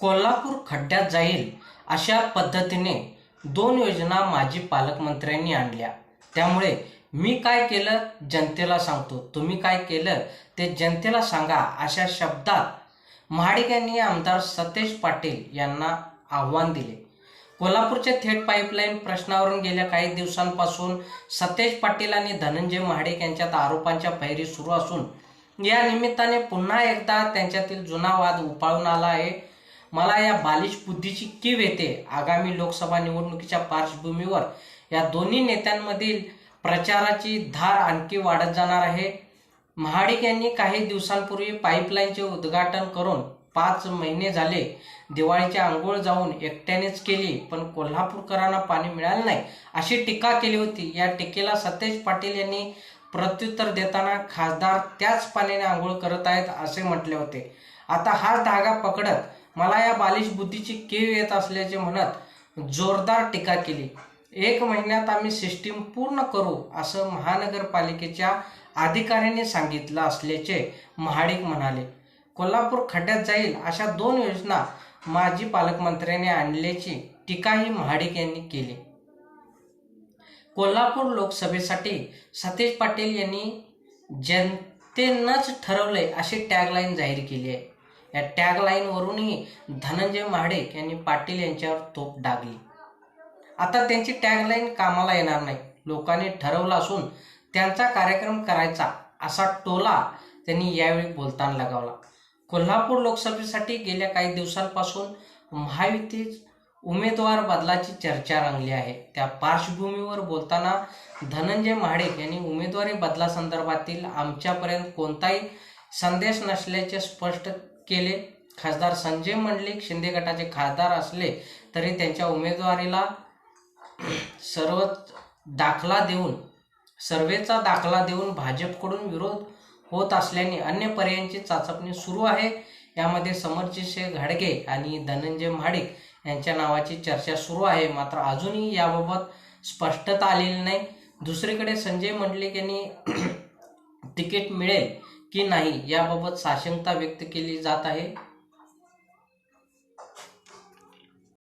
कोल्हापूर खड्ड्यात जाईल अशा पद्धतीने दोन योजना माजी पालकमंत्र्यांनी आणल्या. त्यामुळे मी काय केलं? जनतेला सांगतो. तुम्ही काय केलं? ते जनतेला सांगा अशा शब्दात महाडिक यांनी आमदार सतेज पाटील यांना आव्हान दिले. कोल्हापूरच्या थेट पाईपलाईन प्रश्नावरून गेल्या काही दिवसांपासून सतेज पाटील आणि धनंजय महाडिक यांच्यात आरोपांच्या फैरी सुरू असून या निमित्ताने पुन्हा एकदा त्यांच्यातील जुना वाद उपाळून आला आहे. मला या बालिश बुद्धीची कीव येते. आगामी लोकसभा निवडणुकीच्या पार्श्वभूमीवर या दोन्ही नेत्यांमधील प्रचाराची धार आणखी वाढत जाणार आहे. महाडिक यांनी काही दिवसांपूर्वी पाईपलाईनचे उद्घाटन करून पाच महिने झाले. दिवाळीची आंघोळ जाऊन एकट्यानेच केली पण कोल्हापूरकरांना पाणी मिळालं नाही अशी टीका केली होती. या टीकेला सतेज पाटील यांनी प्रत्युत्तर देताना खासदार त्याच पाण्याने आंघोळ करत आहेत असे म्हटले होते. आता हाच धागा पकडत मला या बालिश बुद्धीची केव येत असल्याचे म्हणत जोरदार टीका केली. एक महिन्यात आम्ही सिस्टीम पूर्ण करू असं महानगरपालिकेच्या अधिकाऱ्यांनी सांगितलं असल्याचे महाडिक म्हणाले. कोल्हापूर खड्ड्यात जाईल अशा दोन योजना माजी पालकमंत्र्यांनी आणल्याची टीकाही महाडिक यांनी केली. कोल्हापूर लोकसभेसाठी सतेज पाटील यांनी जनतेनंच ठरवलंय अशी टॅगलाईन जाहीर केली आहे. या टॅगलाईनवरूनही धनंजय महाडिक यांनी पाटील यांच्यावर तोप डागली. आता त्यांची टॅगलाईन कामाला येणार नाही. लोकांनी ठरवलं असून त्यांचा कार्यक्रम करायचा असा टोला त्यांनी यावेळी बोलताना लगावला. कोल्हापूर लोकसभेसाठी गेल्या काही दिवसांपासून महायुती उमेदवार बदलाची चर्चा रंगली आहे. त्या पार्श्वभूमीवर बोलताना धनंजय महाडिक यांनी उमेदवारी बदलासंदर्भातील आमच्यापर्यंत कोणताही संदेश नसल्याचे स्पष्ट केले. खासदार संजय मंडलिक शिंदे गटाचे खासदार असले तरी त्यांच्या उमेदवारीला सर्व दाखला देऊन सर्वेचा दाखला देऊन भाजपकडून विरोध होत असल्याने अन्य पर्यायांची चाचपणी सुरू आहे. यामध्ये समरजितसिंह घाडगे आणि धनंजय महाडिक यांच्या नावाची चर्चा सुरू आहे. मात्र अजूनही याबाबत स्पष्टता आलेली नाही. दुसरीकडे संजय मंडलिक यांनी तिकीट मिळेल की नाही याबाबत साशंकता व्यक्त केली जात आहे.